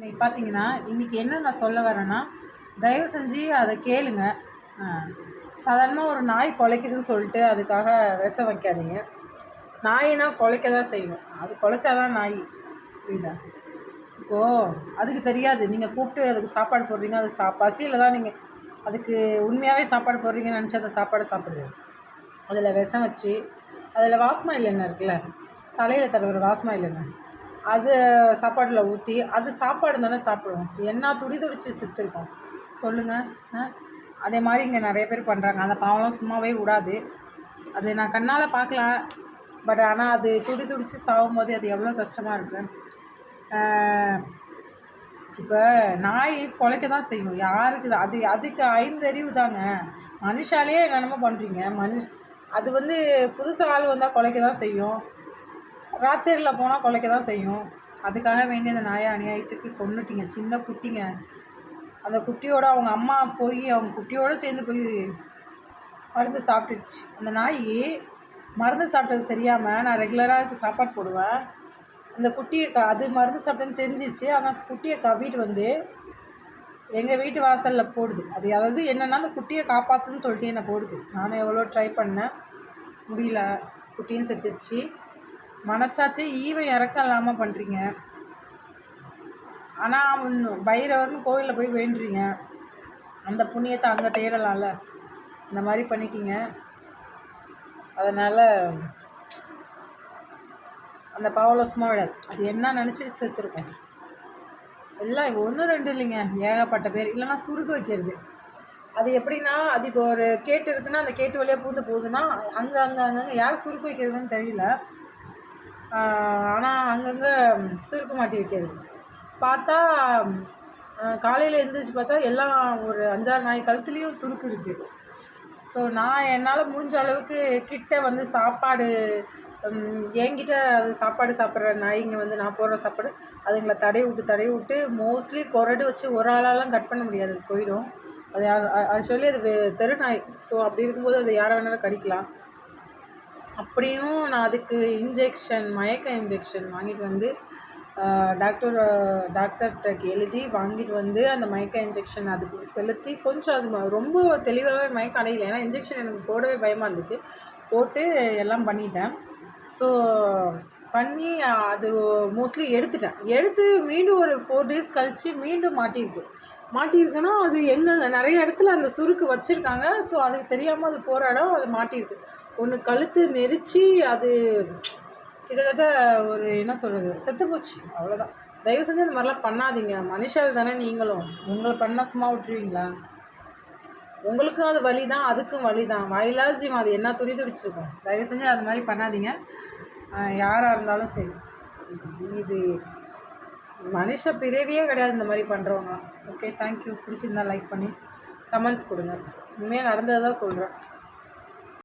இன்னைக்கு பார்த்தீங்கன்னா இன்றைக்கி என்ன நான் சொல்ல வரேன்னா தயவு செஞ்சு அதை கேளுங்க. சாதாரணமாக ஒரு நாய் குலைக்குதுன்னு சொல்லிட்டு அதுக்காக விஷம் வைக்காதீங்க. நாயினா குலைக்க தான் செய்யும். அது குலைச்சாதான் நாய். புரியுதா? இப்போது அதுக்கு தெரியாது. நீங்கள் கூப்பிட்டு அதுக்கு சாப்பாடு போடுறீங்க அது சா பசியில் தான் நீங்கள் அதுக்கு உண்மையாகவே சாப்பாடு போடுறீங்கன்னு நினச்சி அந்த சாப்பாடை சாப்பிடுது அதில் விஷம் வச்சு அதில் வாஸ்மா இல்லைன்னு இருக்குல்ல தலையில் தடவுற வாஸ்மா இல்லைன்னு அது சாப்பாட்டில் ஊற்றி அது சாப்பாடு தானே சாப்பிடுவோம். என்ன துடி துடித்து செத்துருக்கோம். சொல்லுங்கள் ஆ? அதே மாதிரி இங்கே நிறைய பேர் பண்ணுறாங்க அந்த பாவம்லாம் சும்மாவே விடாது. அது நான் கண்ணால் பார்க்கலாம். பட் ஆனால் அது துடி துடித்து சாகும் போது அது எவ்வளோ கஷ்டமாக இருக்குது இப்போ நாய் குலைக்க தான் செய்யும். யாருக்கு அது அதுக்கு ஐந்தறிவு தாங்க. மனுஷாலேயே என்னென்னமோ பண்ணுறீங்க மனுஷ் அது வந்து புதுசாக ஆள் வந்தால் குலைக்க தான் செய்யும். ராத்திரியில் போனால் குலைக்க தான் செய்யும். அதுக்காக வேண்டிய அந்த நாயை அநியாயத்துக்கு கொண்டுட்டிங்க சின்ன குட்டிங்க. அந்த குட்டியோட அவங்க அம்மா போய் அவங்க குட்டியோட சேர்ந்து போய் மருந்து சாப்பிட்டுருச்சு அந்த நாய் மருந்து சாப்பிட்டது தெரியாமல் நான் ரெகுலராக சாப்பாடு போடுவேன். அந்த குட்டியை க அது மருந்து சாப்பிட்டேன்னு தெரிஞ்சிச்சு. ஆனால் குட்டியை கவிட்டு வந்து எங்கள் வீட்டு வாசலில் போடுது. அது அதாவது என்னென்னா அந்த குட்டியை காப்பாற்றுன்னு சொல்லிட்டு என்னை போடுது. நானும் எவ்வளோ ட்ரை பண்ணேன். முடியல. குட்டியும் செத்துச்சு மனசாட்சி ஈவை இறக்கம் இல்லாமல் பண்ணுறீங்க ஆனால் பைரவர்னு கோயிலில் போய் வேண்டுறீங்க. அந்த புண்ணியத்தை அங்கே தேடலாம்ல. இந்த மாதிரி பண்ணிக்கிங்க. அதனால் அந்த பாவலம் விடாது அது என்ன நினச்சி செத்துருக்கோம். எல்லாம் ஒன்று ரெண்டு இல்லைங்க. ஏகப்பட்ட பேர். இல்லைன்னா சுருக்கு வைக்கிறது. அது எப்படின்னா அது இப்போ ஒரு கேட்டு இருக்குன்னா அந்த கேட்டு வழியாக பூந்து போகுதுன்னா அங்கே அங்கே அங்கங்கே யார் சுருக்கு வைக்கிறதுன்னு தெரியல. ஆனால் அங்கங்கே சுருக்க மாட்டி வைக்கிறது. பார்த்தா காலையில் எழுந்திரிச்சு பார்த்தா எல்லாம் ஒரு அஞ்சாறு நாய் கழுத்துலேயும் சுருக்கு இருக்குது ஸோ நான் என்னால் முடிஞ்ச அளவுக்கு கிட்ட வந்து சாப்பாடு என்கிட்ட அது சாப்பாடு சாப்பிட்ற நாய்ங்க வந்து நான் போடுற சாப்பாடு அதுங்களை தடவி விட்டு தடவி விட்டு மோஸ்ட்லி கொரடு வச்சு ஒரு ஆளாலாம் கட் பண்ண முடியாது. அது போயிடும். அது ஆக்சுவலி அது தெரு நாய். ஸோ அப்படி இருக்கும்போது அது யாரை வேணாலும் கடிக்கலாம். அப்படியும் நான் அதுக்கு இன்ஜெக்ஷன் மயக்க இன்ஜெக்ஷன் வாங்கிட்டு வந்து டாக்டர் டாக்டர்கிட்ட எழுதி வாங்கிட்டு வந்து அந்த மயக்க இன்ஜெக்ஷன் அதுக்கு செலுத்தி கொஞ்சம் அது ம- ரொம்ப தெளிவாகவே மயக்கம் அடையலை. ஏன்னா இன்ஜெக்ஷன் எனக்கு போடவே பயமாக இருந்துச்சு. போட்டு எல்லாம் பண்ணிட்டேன். ஸோ பண்ணி அது மோஸ்ட்லி எடுத்துட்டேன். எடுத்து மீண்டும் ஒரு ஃபோர் டேஸ் கழித்து மீண்டும் மாட்டியிருக்கு மாட்டியிருக்குன்னா அது எங்கெங்க நிறைய இடத்துல அந்த சுருக்கு வச்சுருக்காங்க. ஸோ அதுக்கு தெரியாமல் அது போகிற இடம் அது மாட்டியிருக்கு. ஒன்று கழுத்து நெரிச்சு அது கிட்டத்தட்ட ஒரு என்ன சொல்கிறது செத்து போச்சு. அவ்வளோதான் தயவு செஞ்சு இந்த மாதிரிலாம் பண்ணாதீங்க. மனுஷால் தானே நீங்களும். உங்களை பண்ணால் சும்மா விட்டுருவீங்களா? உங்களுக்கும் அது வலி தான் அதுக்கும் வழி தான் வயலாஜியம் அது என்ன துடி துடிச்சிருக்கும் தயவு செஞ்சு அது மாதிரி பண்ணாதீங்க. யாராக இருந்தாலும் சரி. இது மனுஷ பிறவியே கிடையாது இந்த மாதிரி பண்ணுறவங்க ஓகே தேங்க்யூ பிடிச்சிருந்தா லைக் பண்ணி கமெண்ட்ஸ் கொடுங்க. உண்மையாக நடந்ததை தான் சொல்கிறேன்